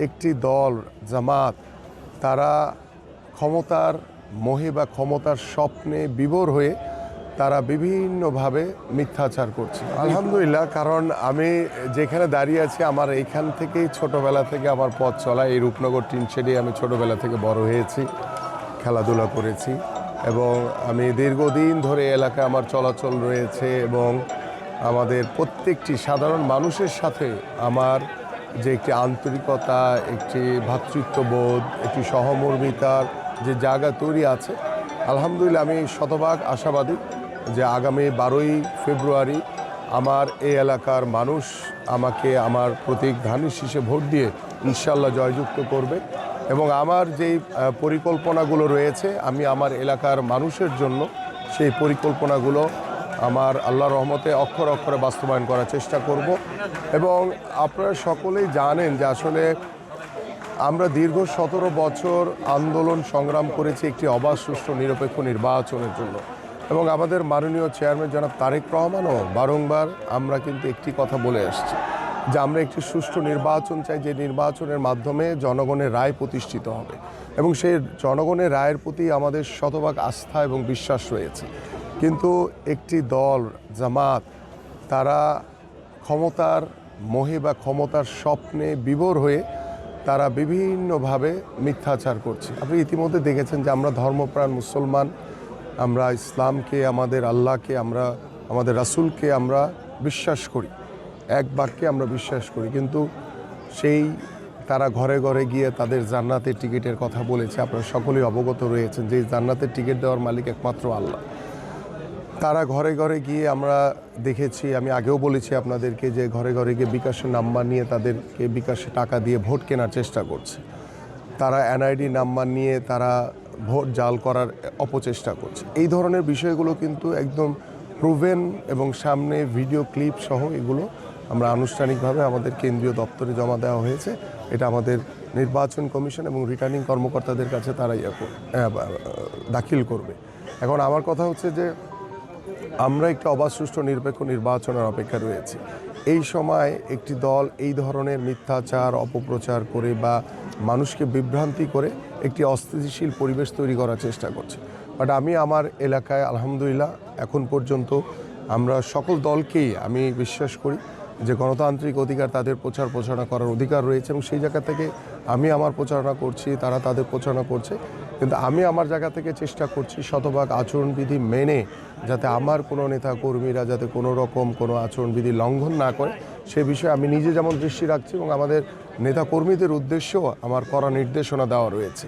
একটি দল, জামাত, তারা ক্ষমতার মোহে বা ক্ষমতার স্বপ্নে বিভোর হয়ে তারা বিভিন্নভাবে মিথ্যাচার করছে আলহামদুলিল্লাহ, কারণ আমি যেখানে দাঁড়িয়ে আছি, আমার এইখান থেকেই ছোটবেলা থেকে আমার পথ চলা। এই রূপনগর টিনশেডে আমি ছোটবেলা থেকে বড় হয়েছি, খেলাধুলা করেছি এবং আমি দীর্ঘদিন ধরে এলাকায় আমার চলাচল রয়েছে এবং আমাদের প্রত্যেকটি সাধারণ মানুষের সাথে আমার যে একটি আন্তরিকতা, একটি ভ্রাতৃত্ববোধ একটি সহমর্মিতার যে জায়গা তৈরি আছে, আলহামদুলিল্লাহ আমি শতভাগ আশাবাদী যে আগামী বারোই ফেব্রুয়ারি আমার এই এলাকার মানুষ আমাকে আমার প্রতীক ধানের শীষে ভোট দিয়ে ইনশাল্লাহ জয়যুক্ত করবে এবং আমার যেই পরিকল্পনাগুলো রয়েছে, আমি আমার এলাকার মানুষের জন্য সেই পরিকল্পনাগুলো আমার আল্লাহ রহমতে অক্ষর অক্ষরে বাস্তবায়ন করার চেষ্টা করব। এবং আপনারা সকলেই জানেন যে আসলে আমরা দীর্ঘ সতেরো বছর আন্দোলন সংগ্রাম করেছি একটি অবাধ, সুষ্ঠু, নিরপেক্ষ নির্বাচনের জন্য। এবং আমাদের মাননীয় চেয়ারম্যান জনাব তারেক রহমানও বারংবার আমরা কিন্তু একটি কথা বলে আসছি যে আমরা একটি সুষ্ঠু নির্বাচন চাই, যে নির্বাচনের মাধ্যমে জনগণের রায় প্রতিষ্ঠিত হবে। এবং সেই জনগণের রায়ের প্রতি আমাদের শতভাগ আস্থা এবং বিশ্বাস রয়েছে। কিন্তু একটি দল, জামাত, তারা ক্ষমতার মোহে বা ক্ষমতার স্বপ্নে বিভোর হয়ে তারা বিভিন্নভাবে মিথ্যাচার করছে। আপনি ইতিমধ্যে দেখেছেন যে আমরা ধর্মপ্রাণ মুসলমান, আমরা ইসলামকে, আমাদের আল্লাহকে, আমরা, আমাদের রাসূলকে আমরা বিশ্বাস করি। এক বাক্যে আমরা বিশ্বাস করি, কিন্তু সেই তারা ঘরে ঘরে গিয়ে তাদের জান্নাতের টিকিটের কথা বলেছে। আপনারা সকলেই অবগত রয়েছেন যে জান্নাতের টিকিট দেওয়ার মালিক একমাত্র আল্লাহ। তারা ঘরে ঘরে গিয়ে আমরা দেখেছি, আমি আগেও বলেছি আপনাদেরকে যে ঘরে ঘরে গিয়ে বিকাশের নাম্বার নিয়ে তাদেরকে বিকাশে টাকা দিয়ে ভোট কেনার চেষ্টা করছে। তারা এনআইডি নাম্বার নিয়ে তারা ভোট জাল করার অপচেষ্টা করছে। এই ধরনের বিষয়গুলো কিন্তু একদম প্রুভেন এবং সামনে ভিডিও ক্লিপ সহ এগুলো আমরা আনুষ্ঠানিকভাবে আমাদের কেন্দ্রীয় দপ্তরে জমা দেওয়া হয়েছে। এটা আমাদের নির্বাচন কমিশন এবং রিটার্নিং কর্মকর্তাদের কাছে তারা দাখিল করবে। এখন আমার কথা হচ্ছে যে আমরা একটি অবাধ সুষ্ঠু নিরপেক্ষ নির্বাচনের অপেক্ষা রয়েছে। এই সময় একটি দল এই ধরনের মিথ্যাচার, অপপ্রচার করে বা মানুষকে বিভ্রান্তি করে একটি অস্থিতিশীল পরিবেশ তৈরি করার চেষ্টা করছে। বাট আমি আমার এলাকায় আলহামদুলিল্লাহ এখন পর্যন্ত আমরা সকল দলকেই আমি বিশ্বাস করি যে গণতান্ত্রিক অধিকার তাদের প্রচার প্রচারণা করার অধিকার রয়েছে এবং সেই জায়গা থেকে আমি আমার প্রচারণা করছি, তারা তাদের প্রচারণা করছে। কিন্তু আমি আমার জায়গা থেকে চেষ্টা করছি শতভাগ আচরণবিধি মেনে যাতে আমার কোনো নেতা কর্মীরা যাতে কোনো রকম কোনো আচরণবিধি লঙ্ঘন না করে। সে বিষয়ে আমি নিজে যেমন দৃষ্টি রাখছি এবং আমাদের নেতা কর্মীদের উদ্দেশ্যেও আমার করা নির্দেশনা দেওয়া রয়েছে।